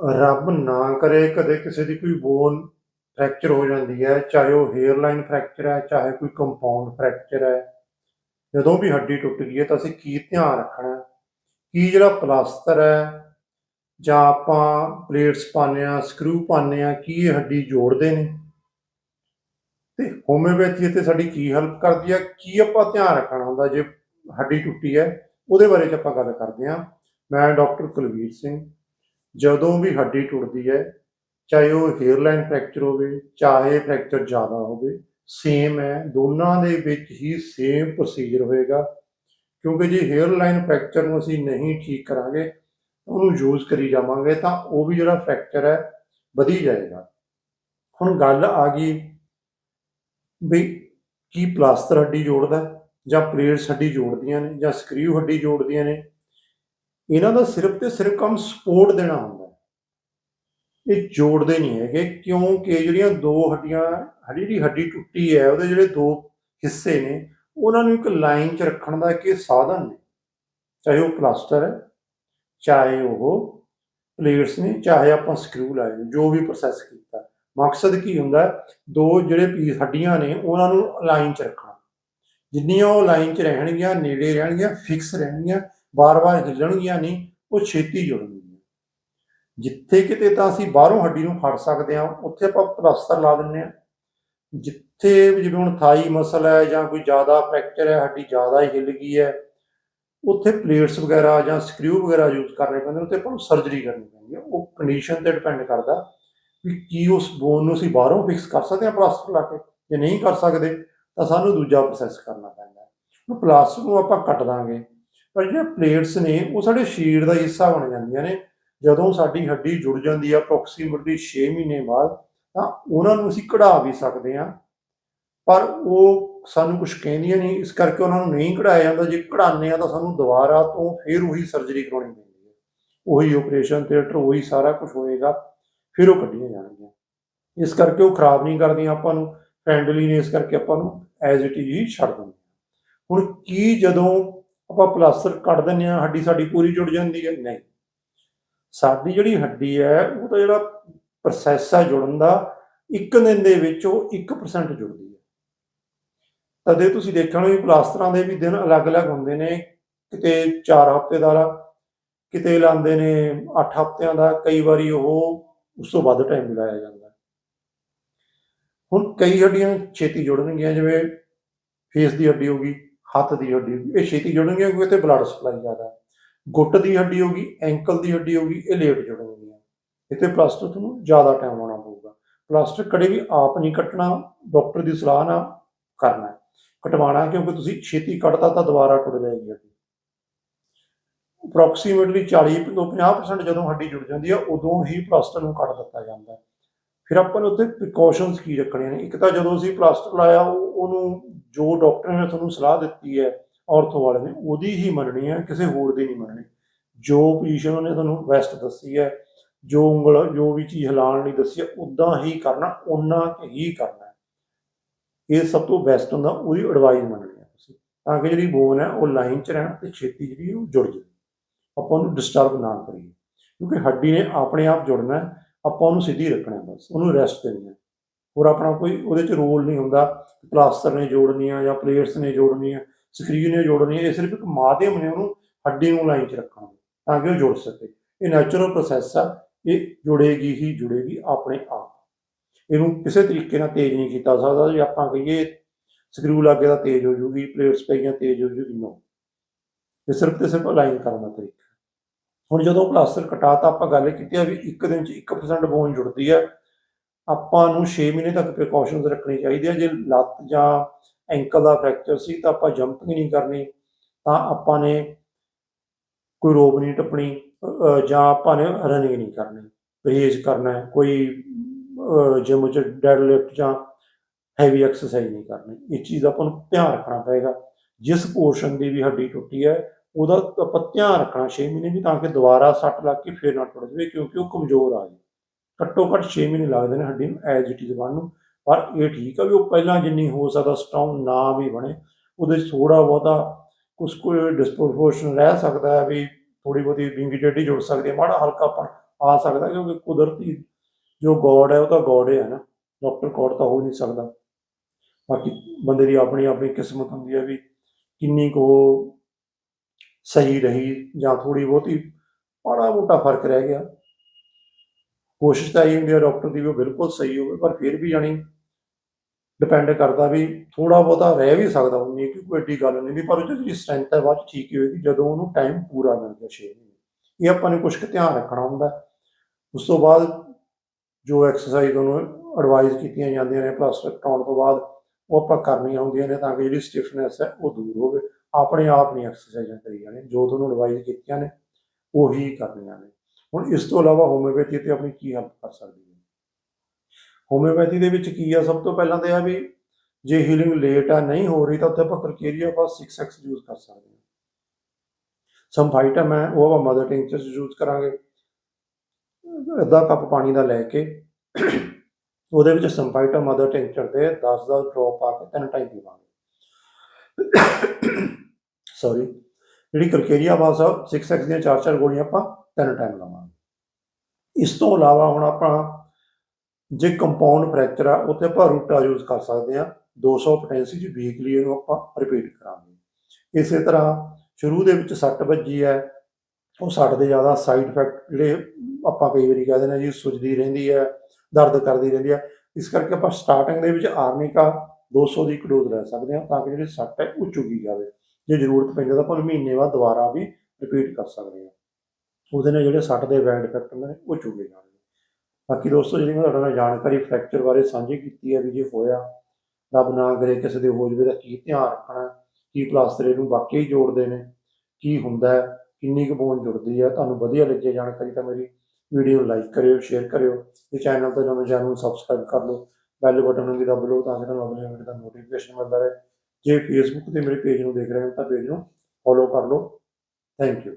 ਰੱਬ ਨਾ ਕਰੇ, ਕਦੇ ਕਿਸੇ ਦੀ ਕੋਈ ਬੋਨ ਫ੍ਰੈਕਚਰ ਹੋ ਜਾਂਦੀ ਹੈ, ਚਾਹੇ ਉਹ ਹੇਅਰਲਾਈਨ ਫ੍ਰੈਕਚਰ ਹੈ, ਚਾਹੇ ਕੋਈ ਕੰਪਾਊਂਡ ਫ੍ਰੈਕਚਰ ਹੈ। ਜਦੋਂ ਵੀ ਹੱਡੀ ਟੁੱਟ ਗਈ ਹੈ ਤਾਂ ਅਸੀਂ ਕੀ ਧਿਆਨ ਰੱਖਣਾ ਕੀ ਜਿਹੜਾ ਪਲਾਸਟਰ ਹੈ ਜਾਂ ਆਪਾਂ ਪਲੇਟਸ ਪਾਉਂਦੇ ਹਾਂ ਸਕਰੂ ਪਾਉਂਦੇ ਹਾਂ, ਕੀ ਇਹ ਹੱਡੀ ਜੋੜਦੇ ਨੇ? ਤੇ ਹੋਮਿਓਪੈਥੀ ਤੇ ਸਾਡੀ ਕੀ ਹੈਲਪ ਕਰਦੀ ਹੈ? ਕੀ ਆਪਾਂ ਧਿਆਨ ਰੱਖਣਾ ਹੁੰਦਾ ਜੇ ਹੱਡੀ ਟੁੱਟੀ ਹੈ? ਉਹਦੇ ਬਾਰੇ 'ਚ ਆਪਾਂ ਗੱਲ ਕਰਦੇ ਹਾਂ। ਮੈਂ ਡਾਕਟਰ ਕੁਲਵੀਰ ਸਿੰਘ। ਜਦੋਂ ਵੀ ਹੱਡੀ ਟੁੱਟਦੀ ਹੈ, ਚਾਹੇ ਉਹ ਹੇਅਰਲਾਈਨ ਫ੍ਰੈਕਚਰ ਹੋਵੇ, ਚਾਹੇ ਫ੍ਰੈਕਚਰ ਜ਼ਿਆਦਾ ਹੋਵੇ ਸੇਮ ਹੈ, ਦੋਨਾਂ ਦੇ ਵਿੱਚ ਹੀ ਸੇਮ ਪ੍ਰੋਸੀਜਰ ਹੋਏਗਾ। ਕਿਉਂਕਿ ਜੇ ਹੇਅਰਲਾਈਨ ਫ੍ਰੈਕਚਰ ਨੂੰ ਅਸੀਂ ਨਹੀਂ ਠੀਕ ਕਰਾਂਗੇ, ਉਹਨੂੰ ਯੂਜ਼ ਕਰੀ ਜਾਵਾਂਗੇ, ਤਾਂ ਉਹ ਵੀ ਜਿਹੜਾ ਫ੍ਰੈਕਚਰ ਹੈ, ਵਧੀ ਜਾਏਗਾ। ਹੁਣ ਗੱਲ ਆ ਗਈ ਵੀ ਕੀ ਪਲਾਸਟਰ ਹੱਡੀ ਜੋੜਦਾ ਜਾਂ ਪਲੇਟਸ ਹੱਡੀ ਜੋੜਦੀਆਂ ਨੇ ਜਾਂ ਸਕਰੂ ਹੱਡੀ ਜੋੜਦੀਆਂ ਨੇ। ਇਹਨਾਂ ਦਾ ਸਿਰਫ ਤੇ ਸਿਰਫ ਕੰਮ ਸਪੋਰਟ ਦੇਣਾ ਹੁੰਦਾ ਇਹ ਜੋੜਦੇ ਨਹੀਂ ਹੈਗੇ, ਕਿਉਂਕਿ ਜਿਹੜੀਆਂ ਦੋ ਹੱਡੀਆਂ, ਹੱਡੀ ਦੀ ਹੱਡੀ ਟੁੱਟੀ ਹੈ, ਉਹਦੇ ਜਿਹੜੇ ਦੋ ਹਿੱਸੇ ਨੇ, ਉਹਨਾਂ ਨੂੰ ਇੱਕ ਲਾਈਨ 'ਚ ਰੱਖਣ ਦਾ ਇੱਕ ਇਹ ਸਾਧਨ ਨੇ। ਚਾਹੇ ਉਹ ਪਲਾਸਟਰ ਹੈ, ਚਾਹੇ ਉਹ ਪਲੇਟਸ ਨੇ, ਚਾਹੇ ਆਪਾਂ ਸਕਰੂ ਲਾਏ ਜੋ ਵੀ ਪ੍ਰੋਸੈਸ ਕੀਤਾ। ਮਕਸਦ ਕੀ ਹੁੰਦਾ ਦੋ ਜਿਹੜੇ ਪੀਸ ਹੱਡੀਆਂ ਨੇ, ਉਹਨਾਂ ਨੂੰ ਲਾਈਨ 'ਚ ਰੱਖਣਾ। ਜਿੰਨੀਆਂ ਉਹ ਲਾਈਨ 'ਚ ਰਹਿਣਗੀਆਂ, ਨੇੜੇ ਰਹਿਣਗੀਆਂ ਫਿਕਸ ਰਹਿਣਗੀਆਂ ਵਾਰ ਵਾਰ ਹਿੱਲਣਗੀਆਂ ਨਹੀਂ, ਉਹ ਛੇਤੀ ਜੁੜਨਗੀਆਂ। ਜਿੱਥੇ ਕਿਤੇ ਤਾਂ ਅਸੀਂ ਬਾਹਰੋਂ ਹੱਡੀ ਨੂੰ ਫੜ ਸਕਦੇ ਹਾਂ, ਉੱਥੇ ਆਪਾਂ ਪਲਾਸਟਰ ਲਾ ਦਿੰਦੇ ਹਾਂ। ਜਿੱਥੇ ਜਿਵੇਂ ਹੁਣ ਥਾਈ ਮਸਲ ਹੈ ਜਾਂ ਕੋਈ ਜ਼ਿਆਦਾ ਫ੍ਰੈਕਚਰ ਹੈ, ਹੱਡੀ ਜ਼ਿਆਦਾ ਹੀ ਹਿੱਲ ਗਈ ਹੈ, ਉੱਥੇ ਪਲੇਟਸ ਵਗੈਰਾ ਜਾਂ ਸਕਰੂ ਵਗੈਰਾ ਯੂਜ਼ ਕਰਨੇ ਪੈਂਦੇ ਨੇ, ਉੱਥੇ ਆਪਾਂ ਨੂੰ ਸਰਜਰੀ ਕਰਨੀ ਪੈਂਦੀ ਹੈ। ਉਹ ਕੰਡੀਸ਼ਨ ਤੇ ਡਿਪੈਂਡ ਕਰਦਾ ਵੀ ਕੀ ਉਸ ਬੋਨ ਨੂੰ ਅਸੀਂ ਬਾਹਰੋਂ ਫਿਕਸ ਕਰ ਸਕਦੇ ਹਾਂ ਪਲਾਸਟਰ ਲਾ ਕੇ। ਜੇ ਨਹੀਂ ਕਰ ਸਕਦੇ, ਤਾਂ ਸਾਨੂੰ ਦੂਜਾ ਪ੍ਰੋਸੈਸ ਕਰਨਾ ਪੈਂਦਾ ਹੈ। ਉਹ ਪਲਾਸਟਰ ਨੂੰ ਆਪਾਂ ਕੱਟ ਦਾਂਗੇ। ਪਰ ਜਿਹੜੇ ਪਲੇਟਸ ਨੇ, ਉਹ ਸਾਡੇ ਸਰੀਰ ਦਾ ਹਿੱਸਾ ਬਣ ਜਾਂਦੀਆਂ ਨੇ। ਜਦੋਂ ਸਾਡੀ ਹੱਡੀ ਜੁੜ ਜਾਂਦੀ ਆ ਅਪਰੋਕਸੀਮੇਟਲੀ 6 ਮਹੀਨੇ ਬਾਅਦ, ਤਾਂ ਉਹਨਾਂ ਨੂੰ ਅਸੀਂ ਕਢਾ ਵੀ ਸਕਦੇ ਹਾਂ। ਪਰ ਉਹ ਸਾਨੂੰ ਕੁਝ ਕਹਿੰਦੀਆਂ ਨਹੀਂ, ਇਸ ਕਰਕੇ ਉਹਨਾਂ ਨੂੰ ਨਹੀਂ ਕਢਾਇਆ ਜਾਂਦਾ। ਜੇ ਕਢਾਉਂਦੇ ਆ ਤਾਂ ਸਾਨੂੰ ਦੁਬਾਰਾ ਤੋਂ ਫਿਰ ਉਹੀ ਸਰਜਰੀ ਕਰਾਉਣੀ ਪੈਂਦੀ ਹੈ। ਉਹੀ ਆਪਰੇਸ਼ਨ ਥੀਏਟਰ ਉਹੀ ਸਾਰਾ ਕੁਝ ਹੋਏਗਾ, ਫਿਰ ਉਹ ਕੱਢੀਆਂ ਜਾਣਗੀਆਂ। ਇਸ ਕਰਕੇ ਉਹ ਖਰਾਬ ਨਹੀਂ ਕਰਦੀਆਂ ਆਪਾਂ ਨੂੰ ਫ੍ਰੈਂਡਲੀ ਨੇ, ਇਸ ਕਰਕੇ ਆਪਾਂ ਨੂੰ ਐਜ਼ ਇਟ ਇਜ਼ ਹੀ ਛੱਡ ਦਿੰਦੇ ਹੁਣ ਕੀ ਜਦੋਂ ਆਪਾਂ ਪਲਾਸਟਰ ਕੱਢ ਦਿੰਦੇ ਆ ਹੱਡੀ ਸਾਡੀ ਪੂਰੀ ਜੁੜ ਜਾਂਦੀ ਹੈ। ਨਹੀਂ। ਸਾਡੀ ਜਿਹੜੀ ਹੱਡੀ ਹੈ ਉਹ ਤਾਂ ਜਿਹੜਾ ਪ੍ਰੋਸੈਸ ਹੈ ਜੁੜਨ ਦਾ ਇੱਕ ਦਿਨ ਦੇ ਵਿੱਚ ਉਹ 1% ਜੁੜਦੀ ਹੈ। ਤਦੇ ਤੁਸੀਂ ਦੇਖਣਾ ਵੀ ਪਲਾਸਟਰਾਂ ਦੇ ਵੀ ਦਿਨ ਅਲੱਗ-ਅਲੱਗ ਹੁੰਦੇ ਨੇ। ਕਿਤੇ 4 ਹਫ਼ਤੇ ਦਾ ਕਿਤੇ ਲਾਉਂਦੇ ਨੇ 8 ਹਫ਼ਤਿਆਂ ਦਾ ਕਈ ਵਾਰੀ ਉਹ ਉਸ ਤੋਂ ਵੱਧ ਟਾਈਮ ਲਾਇਆ ਜਾਂਦਾ। ਹੁਣ ਕਈ ਹੱਡੀਆਂ ਛੇਤੀ ਜੁੜਨਗੀਆਂ ਜਿਵੇਂ ਫੇਸ ਦੀ ਹੱਡੀ ਹੋ ਗਈ। ਹੱਥ ਦੀ ਹੱਡੀ ਹੋ ਗਈ, ਇਹ ਛੇਤੀ ਜੁੜਨਗੀਆਂ ਕਿਉਂਕਿ ਇੱਥੇ ਬਲੱਡ ਸਪਲਾਈ ਜ਼ਿਆਦਾ ਹੈ। ਗੁੱਟ ਦੀ ਹੱਡੀ ਹੋ ਗਈ ਐਂਕਲ ਦੀ ਹੱਡੀ ਹੋ ਗਈ, ਇਹ ਲੇਟ ਜੁੜਨਗੀਆਂ। ਇੱਥੇ ਪਲਾਸਟਰ ਤੁਹਾਨੂੰ ਜ਼ਿਆਦਾ ਟਾਈਮ ਲਾਉਣਾ ਪਊਗਾ। ਪਲਾਸਟਰ ਕਦੇ ਵੀ ਆਪ ਨਹੀਂ ਕੱਟਣਾ ਡਾਕਟਰ ਦੀ ਸਲਾਹ ਨਾਲ ਕਰਨਾ ਹੈ। ਕਟਵਾਉਣਾ ਕਿਉਂਕਿ ਤੁਸੀਂ ਛੇਤੀ ਕੱਟਦਾ ਤਾਂ ਦੁਬਾਰਾ ਟੁੱਟ ਜਾਏਗੀ ਹੱਡੀ। ਅਪਰੋਕਸੀਮੇਟਲੀ 40 ਤੋਂ 50% ਜਦੋਂ ਹੱਡੀ ਜੁੜ ਜਾਂਦੀ ਹੈ, ਉਦੋਂ ਹੀ ਪਲਾਸਟਰ ਨੂੰ ਕੱਟ ਦਿੱਤਾ ਜਾਂਦਾ ਹੈ। ਫਿਰ ਆਪਾਂ ਨੇ ਉੱਥੇ ਪ੍ਰੀਕਾਸ਼ਨਸ ਕੀ ਰੱਖਣੀਆਂ ਨੇ? ਇੱਕ ਤਾਂ ਜਦੋਂ ਅਸੀਂ ਪਲਾਸਟਰ ਲਾਇਆ ਉਹਨੂੰ ਜੋ ਡਾਕਟਰ ਨੇ ਤੁਹਾਨੂੰ ਸਲਾਹ ਦਿੱਤੀ ਹੈ ਆਰਥੋ ਵਾਲੇ ਨੇ, ਉਹਦੀ ਹੀ ਮੰਨਣੀ ਹੈ, ਕਿਸੇ ਹੋਰ ਦੀ ਨਹੀਂ ਮੰਨਣੀ। ਜੋ ਪੋਜੀਸ਼ਨ ਉਹਨੇ ਤੁਹਾਨੂੰ ਬੈਸਟ ਦੱਸੀ ਹੈ, ਜੋ ਉਂਗਲ, ਜੋ ਵੀ ਚੀਜ਼ ਹਿਲਾਉਣ ਲਈ ਦੱਸੀ ਹੈ ਉਦਾਂ ਹੀ ਕਰਨਾ ਉਹਨਾਂ ਹੀ ਕਰਨਾ ਇਹ ਸਭ ਤੋਂ ਬੈਸਟ ਹੁੰਦਾ, ਉਹਦੀ ਐਡਵਾਈਸ ਮੰਨਣੀ ਹੈ ਤੁਸੀਂ। ਤਾਂ ਕਿ ਜਿਹੜੀ ਬੋਨ ਹੈ, ਉਹ ਲਾਈਨ 'ਚ ਰਹਿਣ ਤੇ ਛੇਤੀ ਜਿਹੜੀ ਉਹ ਜੁੜ ਜਾਵੇ। ਆਪਾਂ ਉਹਨੂੰ ਡਿਸਟਰਬ ਨਾ ਕਰੀਏ। ਕਿਉਂਕਿ ਹੱਡੀ ਨੇ ਆਪਣੇ ਆਪ ਜੁੜਨਾ ਹੈ ਆਪਾਂ ਉਹਨੂੰ ਸਿੱਧੀ ਰੱਖਣਾ ਬਸ, ਉਹਨੂੰ ਰੈਸਟ ਦੇਣੀ ਹੈ। ਹੋਰ ਆਪਣਾ ਕੋਈ ਉਹਦੇ 'ਚ ਰੋਲ ਨਹੀਂ ਹੁੰਦਾ ਪਲਾਸਟਰ ਨੇ ਜੋੜਨੀ ਆ ਜਾਂ ਪਲੇਟਸ ਨੇ ਜੋੜਨੀਆਂ ਆ ਸਕਰੀਨ ਨੇ ਜੋੜਨੀ ਆ, ਇਹ ਸਿਰਫ ਇੱਕ ਮਾਧਿਅਮ ਨੇ ਉਹਨੂੰ ਹੱਡੀ ਨੂੰ ਲਾਈਨ 'ਚ ਰੱਖਣਾ, ਤਾਂ ਕਿ ਉਹ ਜੁੜ ਸਕੇ। ਇਹ ਨੈਚੁਰਲ ਪ੍ਰੋਸੈਸ ਆ, ਇਹ ਜੁੜੇਗੀ ਹੀ ਜੁੜੇਗੀ ਆਪਣੇ ਆਪ। ਇਹਨੂੰ ਕਿਸੇ ਤਰੀਕੇ ਨਾਲ ਤੇਜ਼ ਨਹੀਂ ਕੀਤਾ ਸਕਦਾ, ਜੇ ਆਪਾਂ ਕਹੀਏ ਸਕਰੂ ਲੱਗੇ ਤਾਂ ਤੇਜ਼ ਹੋ ਜੂਗੀ ਪਲੇਟਸ ਪਈਆਂ ਤੇਜ਼ ਹੋ ਜੂਗੀ ਨੋ ਇਹ ਸਿਰਫ ਤੇ ਸਿਰਫ ਅਲਾਈਨ ਕਰਨ ਦਾ ਤਰੀਕਾ। ਹੁਣ ਜਦੋਂ ਪਲਾਸਟਰ ਕਟਾਤਾ ਆਪਾਂ ਗੱਲ ਕੀਤੀ ਆ ਵੀ ਇੱਕ ਦਿਨ 'ਚ 1% ਬੋਨ ਜੁੜਦੀ ਹੈ ਆਪਾਂ ਨੂੰ 6 ਮਹੀਨੇ ਤੱਕ ਪ੍ਰੀਕਾਸ਼ਨਸ ਰੱਖਣੀ ਚਾਹੀਦੀ ਹੈ ਜੇ ਲੱਤ ਜਾਂ ਐਂਕਲ ਦਾ ਫ੍ਰੈਕਚਰ ਸੀ ਤਾਂ ਆਪਾਂ ਜੰਪਿੰਗ ਨਹੀਂ ਕਰਨੀ ਤਾਂ ਆਪਾਂ ਨੇ ਕੋਈ ਰੋਬ ਨਹੀਂ ਟੱਪਣੀ ਅ, ਜਾਂ ਆਪਾਂ ਨੇ ਰਨਿੰਗ ਨਹੀਂ ਕਰਨੀ ਪਰਹੇਜ਼ ਕਰਨਾ ਹੈ ਕੋਈ ਜਿਮ 'ਚ ਡੈਡ ਲਿਫਟ ਜਾਂ ਹੈਵੀ ਐਕਸਰਸਾਈਜ਼ ਨਹੀਂ ਕਰਨੀ। ਇਸ ਚੀਜ਼ ਦਾ ਆਪਾਂ ਨੂੰ ਧਿਆਨ ਰੱਖਣਾ ਪਏਗਾ। ਜਿਸ ਪੋਰਸ਼ਨ ਦੀ ਵੀ ਹੱਡੀ ਟੁੱਟੀ ਹੈ ਉਹਦਾ ਆਪਾਂ ਧਿਆਨ ਰੱਖਣਾ 6 ਮਹੀਨੇ ਵੀ ਤਾਂ ਕਿ ਦੁਬਾਰਾ ਸੱਟ ਲੱਗ ਕੇ ਫੇਰ ਨਾ ਟੁੱਟ ਜਾਵੇ, ਕਿਉਂਕਿ ਉਹ ਕਮਜ਼ੋਰ ਆ ਜਾਏ ਘੱਟੋ ਘੱਟ 6 ਮਹੀਨੇ ਲੱਗਦੇ ਨੇ ਹੱਡੀ ਨੂੰ ਐਜ਼ ਇਟ ਇਜ਼ ਬਣਨ ਨੂੰ। ਪਰ ਇਹ ਠੀਕ ਆ ਵੀ ਉਹ ਪਹਿਲਾਂ ਜਿੰਨੀ ਹੋ ਸਕਦਾ ਸਟਰੋਂਗ ਨਾ ਵੀ ਬਣੇ। ਉਹਦੇ 'ਚ ਥੋੜਾ ਬਹੁਤਾ ਕੁਛ ਕੋਈ ਡਿਸਪ੍ਰੋਪੋਰਸ਼ਨ ਰਹਿ ਸਕਦਾ ਹੈ ਵੀ ਥੋੜੀ ਬਹੁਤੀ ਵਿੰਗੀ ਟੇਢੀ ਜੁੜ ਸਕਦੀ ਹੈ, ਮਾੜਾ ਹਲਕਾ ਆ ਸਕਦਾ ਕਿਉਂਕਿ ਕੁਦਰਤੀ ਜੋ ਗੋਡ ਹੈ, ਉਹ ਤਾਂ ਗੋਡ ਹੈ ਨਾ। ਡਾਕਟਰ ਗੋਡ ਤਾਂ ਹੋ ਨਹੀਂ ਸਕਦਾ। ਬਾਕੀ ਬੰਦੇ ਦੀ ਆਪਣੀ ਆਪਣੀ ਕਿਸਮਤ ਹੁੰਦੀ ਹੈ ਵੀ ਕਿੰਨੀ ਕੁ ਉਹ ਸਹੀ ਰਹੀ ਜਾਂ ਥੋੜੀ ਬਹੁਤੀ, ਮਾੜਾ ਮੋਟਾ ਫ਼ਰਕ ਰਹਿ ਗਿਆ। ਕੋਸ਼ਿਸ਼ ਤਾਂ ਇਹ ਹੁੰਦੀ ਹੈ ਡਾਕਟਰ ਦੀ ਵੀ ਉਹ ਬਿਲਕੁਲ ਸਹੀ ਹੋਵੇ, ਪਰ ਫਿਰ ਵੀ ਜਾਣੀ ਡਿਪੈਂਡ ਕਰਦਾ ਵੀ ਥੋੜਾ ਬਹੁਤਾ ਰਹਿ ਵੀ ਸਕਦਾ ਉਨੀ ਕਿ ਕੋਈ ਏਡੀ ਗੱਲ ਨਹੀਂ ਵੀ ਪਰ ਉਹ ਜਿਹੜੀ ਸਟਰੈਂਥ ਹੈ ਬਾਅਦ 'ਚ ਠੀਕ ਹੀ ਹੋਏਗੀ, ਜਦੋਂ ਉਹਨੂੰ ਟਾਈਮ ਪੂਰਾ ਮਿਲ ਗਿਆ 6 ਮਹੀਨੇ। ਇਹ ਆਪਾਂ ਨੇ ਕੁਝ ਕੁ ਧਿਆਨ ਰੱਖਣਾ ਹੁੰਦਾ। ਉਸ ਤੋਂ ਬਾਅਦ ਜੋ ਐਕਸਰਸਾਈਜ਼ ਉਹਨੂੰ ਐਡਵਾਈਜ਼ ਕੀਤੀਆਂ ਜਾਂਦੀਆਂ ਨੇ ਪਲਾਸਟਰ ਕਟਾਉਣ ਤੋਂ ਬਾਅਦ ਉਹ ਆਪਾਂ ਕਰਨੀਆਂ ਹੁੰਦੀਆਂ ਨੇ ਤਾਂ ਕਿ ਜਿਹੜੀ ਸਟਿਫਨੈਸ ਹੈ ਉਹ ਦੂਰ ਹੋਵੇ। ਆਪਣੇ ਆਪ ਨਹੀਂ ਐਕਸਰਸਾਈਜ਼ਾਂ ਕਰੀ ਜਾਣੇ ਜੋ ਤੁਹਾਨੂੰ ਐਡਵਾਈਜ਼ ਕੀਤੀਆਂ ਨੇ, ਉਹੀ ਕਰਨੀਆਂ ਨੇ। ਹੁਣ ਇਸ ਤੋਂ ਇਲਾਵਾ ਹੋਮਿਓਪੈਥੀ ਤੇ ਆਪਣੀ ਕੀ ਹੈਲਪ ਕਰ ਸਕਦੀ ਹੈ? ਹੋਮਿਓਪੈਥੀ ਦੇ ਵਿੱਚ ਕੀ ਆ? ਸਭ ਤੋਂ ਪਹਿਲਾਂ ਤਾਂ ਇਹ ਆ ਵੀ ਜੇ ਹੀਲਿੰਗ ਲੇਟ ਆ, ਨਹੀਂ ਹੋ ਰਹੀ ਤਾਂ ਉੱਥੇ ਆਪਾਂ ਕਰਕੇਰੀਆ ਆਪਾਂ 6x ਯੂਜ਼ ਕਰ ਸਕਦੇ ਹਾਂ। ਸੰਫਾਈਟਮ ਹੈ, ਉਹ ਆਪਾਂ ਮਦਰ ਟਿੰਕਚਰ ਯੂਜ਼ ਕਰਾਂਗੇ। ਅੱਧਾ ਕੱਪ ਪਾਣੀ ਦਾ ਲੈ ਕੇ, ਉਹਦੇ ਵਿੱਚ ਸੰਫਾਈਟਮ ਮਦਰ ਟਿੰਕਚਰ ਦੇ 10 10 ਡ੍ਰੌਪ ਪਾ ਕੇ ਤਿੰਨ ਟਾਈਮ ਪੀਵਾਂਗੇ। ਸੌਰੀ ਜਿਹੜੀ ਕਰਕੇਰੀਆ ਬਾਸ ਆ 6x ਦੀਆਂ ਚਾਰ ਚਾਰ ਗੋਲੀਆਂ ਆਪਾਂ ਤਿੰਨ ਟਾਈਮ ਲਵਾਂਗੇ। ਇਸ ਤੋਂ ਇਲਾਵਾ ਹੁਣ ਆਪਾਂ ਜੇ ਕੰਪਾਊਂਡ ਫ੍ਰੈਕਚਰ ਆ, ਉੱਥੇ ਆਪਾਂ ਰੂਟਾ ਯੂਜ਼ ਕਰ ਸਕਦੇ ਆ 200 ਪੋਟੈਂਸੀ ਚ ਵੀਕਲੀ ਇਹਨੂੰ ਆਪਾਂ ਰਿਪੀਟ ਕਰਾਂਗੇ। ਇਸੇ ਤਰ੍ਹਾਂ ਸ਼ੁਰੂ ਦੇ ਵਿੱਚ ਸੱਟ ਵੱਜੀ ਹੈ, ਉਹ ਸੱਟ ਦੇ ਜ਼ਿਆਦਾ ਸਾਈਡ ਇਫੈਕਟ ਜਿਹੜੇ ਆਪਾਂ ਕਈ ਵਾਰੀ ਕਹਿੰਦੇ ਨੇ ਜੀ, ਸੁੱਜਦੀ ਰਹਿੰਦੀ ਹੈ, ਦਰਦ ਕਰਦੀ ਰਹਿੰਦੀ ਹੈ। ਇਸ ਕਰਕੇ ਆਪਾਂ ਸਟਾਰਟਿੰਗ ਦੇ ਵਿੱਚ ਆਰਨਿਕਾ 200 ਦੀ ਇੱਕ ਡੋਜ਼ ਲੈ ਸਕਦੇ ਹਾਂ, ਤਾਂ ਕਿ ਜਿਹੜੀ ਸੱਟ ਹੈ, ਉਹ ਚੁੱਕੀ ਜਾਵੇ। ਜੇ ਜ਼ਰੂਰਤ ਪੈਂਦੀ ਤਾਂ ਆਪਾਂ ਮਹੀਨੇ ਬਾਅਦ ਦੁਬਾਰਾ ਵੀ ਰਿਪੀਟ ਕਰ ਸਕਦੇ ਹਾਂ। ਉਹਦੇ ਨਾਲ ਜਿਹੜੇ ਸੱਟ ਦੇ ਬੈਡ ਇਫੈਕਟ ਹੁੰਦੇ ਨੇ, ਉਹ ਚੁੱਕੇ ਜਾਣਗੇ। ਬਾਕੀ ਦੋਸਤੋ, ਜਿਹੜੀ ਮੈਂ ਤੁਹਾਡੇ ਨਾਲ ਜਾਣਕਾਰੀ ਫ੍ਰੈਕਚਰ ਬਾਰੇ ਸਾਂਝੀ ਕੀਤੀ ਹੈ ਵੀ ਜੇ ਹੋਇਆ, ਰੱਬ ਨਾ ਕਰੇ, ਕਿਸੇ ਦੇ ਹੋ ਜਵੇ ਤਾਂ ਕੀ ਧਿਆਨ ਰੱਖਣਾ ਕੀ ਪਲਾਸਟਰ ਨੂੰ ਵਾਕਈ ਜੋੜਦੇ ਨੇ? ਕੀ ਹੁੰਦਾ ਕਿੰਨੀ ਕੁ ਬੋਨ ਜੁੜਦੀ ਹੈ? ਤੁਹਾਨੂੰ ਵਧੀਆ ਲੱਗੇ ਜਾਣਕਾਰੀ ਤਾਂ ਮੇਰੀ ਵੀਡੀਓ ਨੂੰ ਲਾਈਕ ਕਰਿਓ ਸ਼ੇਅਰ ਕਰਿਓ। ਤੇ ਚੈਨਲ ਤੇ ਨਵੇਂ ਚੈਨਲ ਨੂੰ ਸਬਸਕ੍ਰਾਈਬ ਕਰ ਲਓ। ਬੈਲ ਬਟਨ ਨੂੰ ਵੀ ਦਬ ਲਓ ਤਾਂ ਕਿ ਤੁਹਾਨੂੰ ਅਗਲੇ ਵੀਡੀਓ ਦਾ ਨੋਟੀਫਿਕੇਸ਼ਨ ਮਿਲਦਾ ਰਹੇ। ਜੇ ਫੇਸਬੁੱਕ ਤੇ ਮੇਰੇ ਪੇਜ ਨੂੰ ਦੇਖ ਰਹੇ ਹੋ ਤਾਂ ਪੇਜ ਨੂੰ ਫੋਲੋ ਕਰ ਲਓ। Thank you